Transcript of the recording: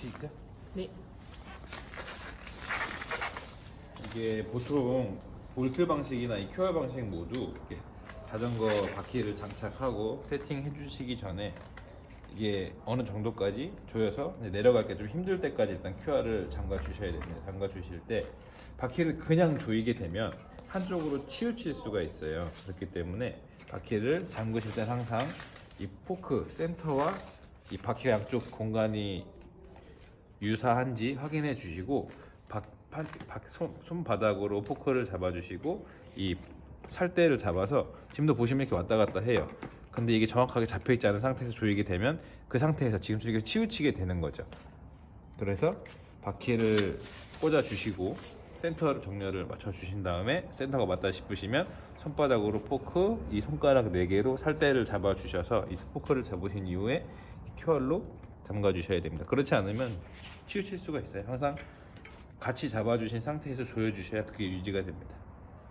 셋. 네. 이게 보통 볼트 방식이나 이 QR 방식 모두 이렇게 자전거 바퀴를 장착하고 세팅해 주시기 전에 이게 어느 정도까지 조여서 내려갈 게 좀 힘들 때까지 일단 QR을 잠가 주셔야 됩니다. 잠가 주실 때 바퀴를 그냥 조이게 되면 한쪽으로 치우칠 수가 있어요. 그렇기 때문에 바퀴를 잠그실 때 항상 이 포크 센터와 이 바퀴 양쪽 공간이 유사한지 확인해 주시고 손바닥으로 포크를 잡아주시고 이 살대를 잡아서 지금도 보시면 이렇게 왔다 갔다 해요. 근데 이게 정확하게 잡혀 있지 않은 상태에서 조이게 되면 그 상태에서 지금 이렇게 치우치게 되는 거죠. 그래서 바퀴를 꽂아 주시고 센터 정렬을 맞춰 주신 다음에 센터가 맞다 싶으시면 손바닥으로 포크 이 손가락 4개로 살대를 잡아 주셔서 이 스포크를 잡으신 이후에 큐얼로 잠가 주셔야 됩니다. 그렇지 않으면 치우칠 수가 있어요. 항상 같이 잡아 주신 상태에서 조여 주셔야 그게 유지가 됩니다.